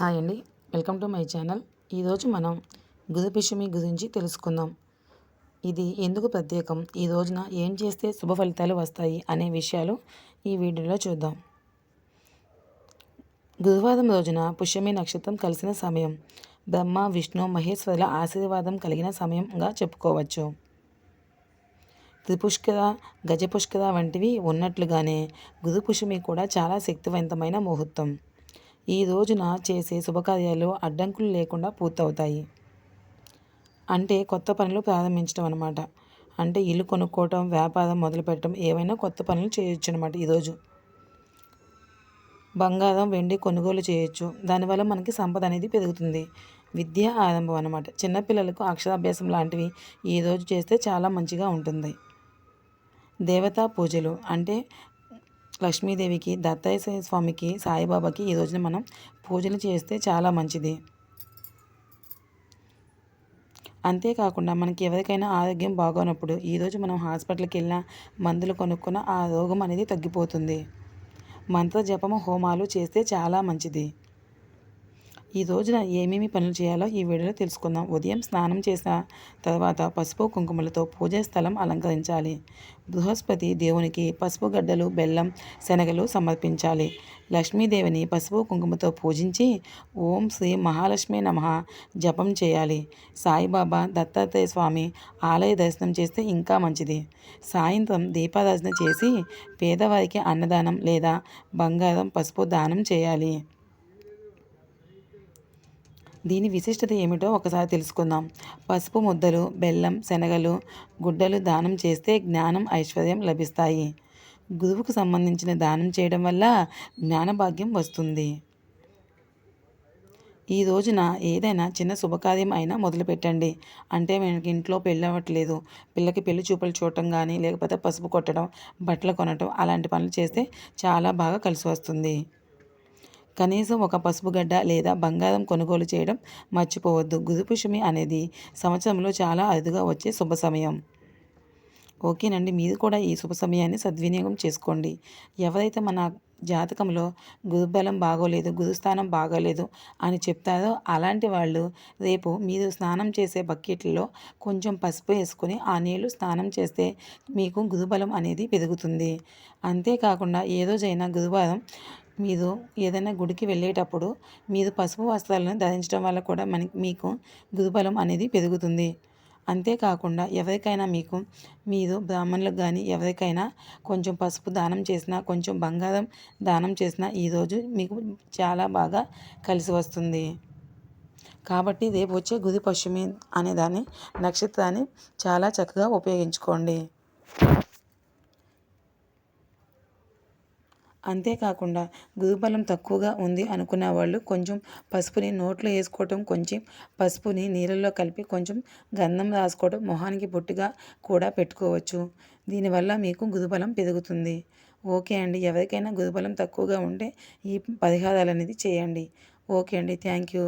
Hi అండి. Welcome to my channel. ఈరోజు మనం గురుపిషమి గురించి తెలుసుకుందాం. ఇది ఎందుకు ప్రత్యేకం? ఈ రోజున ఏం చేస్తే శుభ ఫలితాలు వస్తాయి అనే విషయాలు ఈ వీడియోలో చూద్దాం. గురువారం రోజున పుష్యమి నక్షత్రం కలిసిన సమయం. బ్రహ్మ విష్ణు మహేశ్వరుల ఆశీర్వాదం కలిగిన సమయంగా చెప్పుకోవచ్చు. త్రిపుష్కర గజపుష్కర వంటివి ఉన్నట్లుగానే గురుపుష్యమి కూడా చాలా శక్తివంతమైన ముహూర్తం. ఈ రోజున చేసే శుభకార్యాలు అడ్డంకులు లేకుండా పూర్తవుతాయి. అంటే కొత్త పనులు ప్రారంభించడం అనమాట అంటే ఇల్లు కొనుక్కోవటం వ్యాపారం మొదలుపెట్టడం ఏవైనా కొత్త పనులు చేయొచ్చు అనమాట ఈరోజు బంగారం వెండి కొనుగోలు చేయొచ్చు. దానివల్ల మనకి సంపద అనేది పెరుగుతుంది. విద్య ఆరంభం అనమాట చిన్నపిల్లలకు అక్షరాభ్యాసం లాంటివి ఈరోజు చేస్తే చాలా మంచిగా ఉంటుంది. దేవతా పూజలు అంటే లక్ష్మీదేవికి దత్తాత్రేయ స్వామికి సాయిబాబాకి ఈ రోజున మనం పూజలు చేస్తే చాలా మంచిది. అంతేకాకుండా మనకి ఎవరికైనా ఆరోగ్యం బాగోనప్పుడు ఈరోజు మనం హాస్పిటల్కి వెళ్ళినా మందులు కొనుక్కున్న ఆ రోగం అనేది తగ్గిపోతుంది. మంత్ర జపము హోమాలు చేస్తే చాలా మంచిది. ఈ రోజున ఏమేమి పనులు చేయాలో ఈ వీడియోలో తెలుసుకుందాం. ఉదయం స్నానం చేసిన తర్వాత పసుపు కుంకుమలతో పూజా స్థలం అలంకరించాలి. బృహస్పతి దేవునికి పసుపు గడ్డలు బెల్లం శనగలు సమర్పించాలి. లక్ష్మీదేవిని పసుపు కుంకుమతో పూజించి ఓం శ్రీ మహాలక్ష్మి నమ జపం చేయాలి. సాయిబాబా దత్తాత్రేయ స్వామి ఆలయ దర్శనం చేస్తే ఇంకా మంచిది. సాయంత్రం దీపారాధన చేసి పేదవారికి అన్నదానం లేదా బంగారం పసుపు దానం చేయాలి. దీని విశిష్టత ఏమిటో ఒకసారి తెలుసుకుందాం. పసుపు ముద్దలు బెల్లం శనగలు గుడ్డలు దానం చేస్తే జ్ఞానం ఐశ్వర్యం లభిస్తాయి. గురువుకు సంబంధించిన దానం చేయడం వల్ల జ్ఞానభాగ్యం వస్తుంది. ఈ రోజున ఏదైనా చిన్న శుభకార్యం అయినా మొదలుపెట్టండి. అంటే మనకి ఇంట్లో పెళ్ళి అవ్వట్లేదు పిల్లకి పెళ్ళి చూపులు చూడటం కానీ లేకపోతే పసుపు కొట్టడం బట్టలు కొనటం అలాంటి పనులు చేస్తే చాలా బాగా కలిసి వస్తుంది. కనీసం ఒక పసుపు గడ్డ లేదా బంగారం కొనుగోలు చేయడం మర్చిపోవద్దు. గురుపుషమి అనేది సంవత్సరంలో చాలా అరుదుగా వచ్చే శుభ సమయం. ఓకేనండి మీరు కూడా ఈ శుభ సమయాన్ని సద్వినియోగం చేసుకోండి. ఎవరైతే మన జాతకంలో గురుబలం బాగోలేదు గురుస్థానం బాగోలేదు అని చెప్తారో అలాంటి వాళ్ళు రేపు మీరు స్నానం చేసే బకెట్లో కొంచెం పసుపు వేసుకొని ఆ నీళ్ళు స్నానం చేస్తే మీకు గురుబలం అనేది పెరుగుతుంది. అంతేకాకుండా ఏ రోజైనా గురువారం మీరు ఏదైనా గుడికి వెళ్ళేటప్పుడు మీరు పసుపు వస్త్రాలను ధరించడం వల్ల కూడా మనకి మీకు గురుబలం అనేది పెరుగుతుంది. అంతేకాకుండా ఎవరికైనా మీకు మీరు బ్రాహ్మణులకు కానీ ఎవరికైనా కొంచెం పసుపు దానం చేసినా కొంచెం బంగారం దానం చేసినా ఈరోజు మీకు చాలా బాగా కలిసి వస్తుంది. కాబట్టి రేపు వచ్చే గురి పశ్చిమి అనేదాన్ని నక్షత్రాన్ని చాలా చక్కగా ఉపయోగించుకోండి. అంతేకాకుండా గురుబలం తక్కువగా ఉంది అనుకున్న వాళ్ళు కొంచెం పసుపుని నోట్లో వేసుకోవటం కొంచెం పసుపుని నీళ్ళల్లో కలిపి కొంచెం గంధం రాసుకోవడం మొహానికి బొట్టుగా కూడా పెట్టుకోవచ్చు. దీనివల్ల మీకు గురుబలం పెరుగుతుంది. ఓకే అండి. ఎవరికైనా గురుబలం తక్కువగా ఉంటే ఈ పరిహారాలు అనేది చేయండి. ఓకే అండి. Thank you.